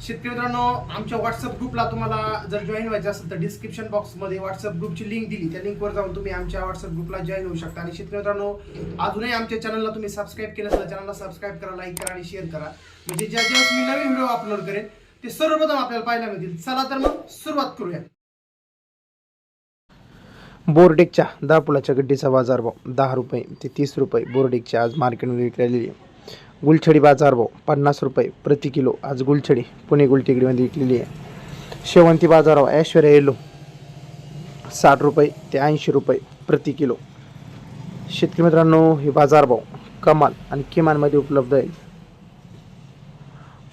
शेतकरी मित्रांनो आमच्या व्हॉट्सअप ग्रुपला तुम्हाला जर जॉईन व्हायचं असेल तर डिस्क्रिप्शन बॉक्समध्ये व्हॉट्सअप ग्रुपची लिंक दिली. त्या लिंकवर जाऊन तुम्ही आमच्या व्हॉट्सअप ग्रुपला जॉईन होऊ शकता. आणि शेतकरी मित्रांनो अजूनही आमच्या चॅनलला तुम्ही सबस्क्राईब केलं तर चॅनलला सबस्क्राईब करा लाईक करा आणि शेअर करा. म्हणजे ज्या ज्या मी नवीन व्हिडिओ अपलोड करेन ते सर्वप्रथम आपल्याला पाहायला मिळतील. चला तर मग सुरुवात करूया. बोर्डेकच्या दहा पुलाच्या गड्डीचा बाजारभाव दहा रुपये ते तीस रुपये. बोर्डेकच्या आज मार्केटमध्ये विकलेली आहे. गुलछडी बाजारभाव पन्नास रुपये प्रति किलो. आज गुलछडी पुणे गुलटेकडीमध्ये विकलेली आहे. शेवंती बाजारभाव ऐश्वर्या येलो साठ रुपये ते ऐंशी रुपये प्रति किलो. शेतकरी मित्रांनो हे बाजारभाव कमाल आणि किमानमध्ये उपलब्ध आहे.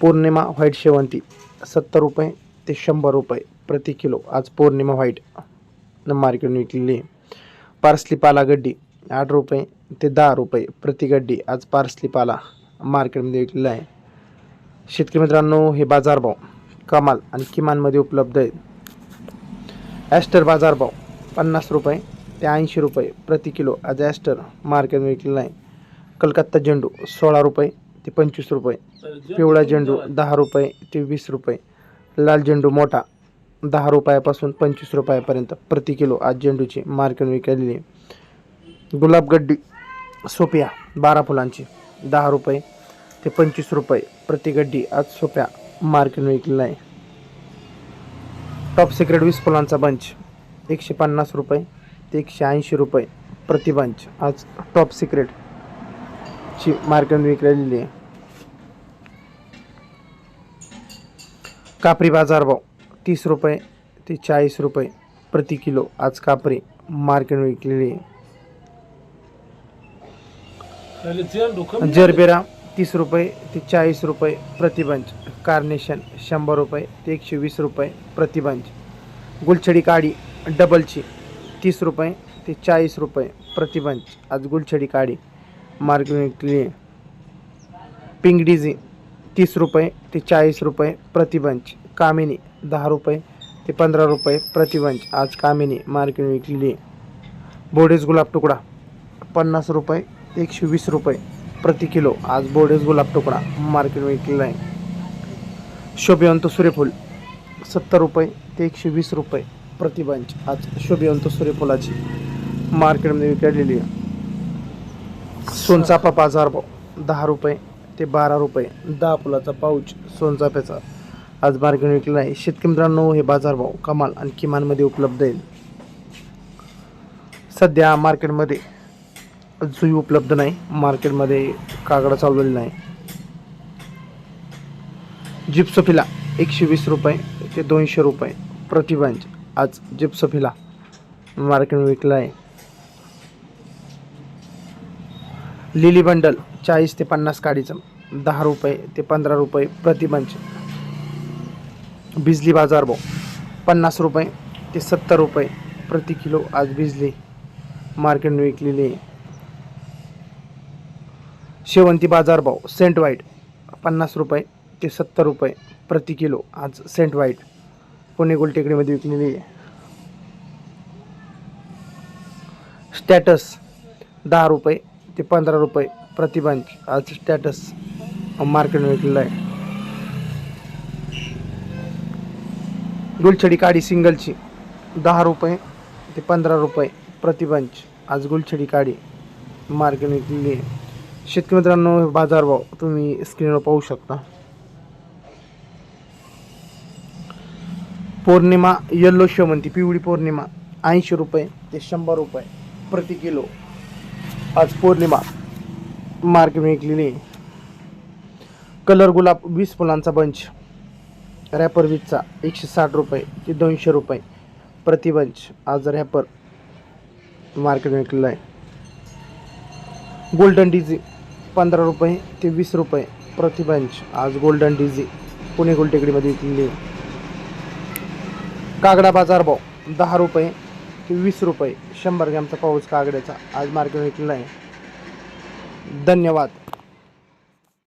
पौर्णिमा व्हाईट शेवंती सत्तर रुपये ते शंभर रुपये प्रति किलो. आज पौर्णिमा व्हाईट मार्केट विकलेली आहे. पार्सली पाला गड्डी आठ रुपये ते दहा रुपये प्रति गड्डी. आज पार्सली पाला मार्केटमध्ये विकलेला आहे. शेतकरी मित्रांनो हे बाजारभाव कमाल आणि किमानमध्ये उपलब्ध आहेत. ॲस्टर बाजारभाव पन्नास रुपये ते ऐंशी रुपये प्रति किलो आज ॲस्टर मार्केटमध्ये विकलेला आहे. कलकत्ता झेंडू सोळा रुपये ते पंचवीस रुपये. पिवळा झेंडू दहा रुपये ते वीस रुपये. लाल झेंडू मोठा दहा रुपयापासून पंचवीस रुपयापर्यंत प्रति किलो आज झेंडूची मार्केट विकलेली आहे. गुलाबगड्डी सोपिया बारा फुलांची. दहा रुपये ते पंचवीस रुपये. प्रति गड्डी आज सोप्या मार्केटने विकलेला आहे. टॉप सिक्रेट वीस फुलांचा बंच एकशे पन्नास रुपये ते एकशे ऐंशी रुपये प्रति बंच आज टॉप सिक्रेटची मार्केट विकलेली आहे. कापरी बाजारभाव तीस रुपये ते चाळीस रुपये प्रति किलो. आज कापरी मार्केट विकलेली आहे. जरबेरा तीस रुपये ते चाळीस रुपये प्रतिबंच कार्नेशन शंभर रुपये ते एकशे वीस रुपये प्रतिबंच गुलछडी काडी डबलची तीस रुपये ते चाळीस रुपये प्रतिबंच आज गुलछडी काडी मार्केट विकली आहे तीस रुपये ते चाळीस रुपये प्रतिबंच कामिनी दहा रुपये ते पंधरा रुपये प्रतिबंच आज कामिनी मार्केट विकलेली आहे बोडेज गुलाब तुकडा पन्नास रुपये एकशे वीस रुपये प्रति किलो. आज बोर्डेस गुलाब तुकडा. मार्केट विकलेला आहे. शोभिवंत सूर्यफूल सत्तर रुपये ते एकशे वीस रुपये प्रति बंच. आज शोभिवंत सूर्यफुलाची मार्केटमध्ये विकलेली आहे. सोनचाफा बाजारभाव दहा रुपये ते बारा रुपये. दहा फुलाचा पाऊच सोनचाफ्याचा. आज मार्केट विकलेला आहे. शेतकरी मित्रांनो हे बाजारभाव कमाल आणि किमानमध्ये उपलब्ध आहे. सध्या मार्केटमध्ये जुई उपलब्ध नाही. मार्केटमध्ये कागडा चालवलेला नाही. जिप्सफिला एकशे वीस रुपये ते दोनशे रुपये. प्रतिबंच आज जिप्सफिला मार्केट विकला आहे लिली बंडल चाळीस ते पन्नास काडीचं दहा रुपये ते पंधरा रुपये प्रतिबंच बिजली बिजली बाजारभाव पन्नास रुपये ते सत्तर रुपये प्रति किलो आज बिजली मार्केटने विकलेली आहे. शेवंती बाजारभाव सेंट वाईट पन्नास रुपये ते सत्तर रुपये प्रति किलो. आज सेंट वाईट पुणे गोलटेकडीमध्ये विकलेली आहे. स्टॅटस दहा रुपये ते पंधरा रुपये प्रतिबंच आज स्टॅटस मार्केट विकलेला आहे. गुलछडी काडी सिंगलची दहा रुपये ते पंधरा रुपये प्रतिबंच आज गुलछडी काडी मार्केट विकलेली आहे. शेतकरी मित्रांनो बाजारभाव तुम्ही स्क्रीनवर पाहू शकता. पौर्णिमा येल्लो शेवंती पिवळी पौर्णिमा ऐंशी रुपये ते शंभर रुपये प्रति किलो. आज पौर्णिमा मार्केट विकलेली आहे. कलर गुलाब वीस फुलांचा बंच. रॅपर वीसचा एकशे साठ रुपये ते दोनशे रुपये प्रति बंच. आज रॅपर मार्केट विकलेला आहे. गोल्डन डिझी पंधरा रुपये ते वीस रुपये. प्रतिबंच. आज गोल्डन डिझी पुणे गोल्टेकडीमध्ये विकलेली कागडा बाजार भाव. दहा रुपये ते वीस रुपये. शंभर ग्रॅमचा पाऊस कागड्याचा. आज मार्केट विकलेला आहे. धन्यवाद.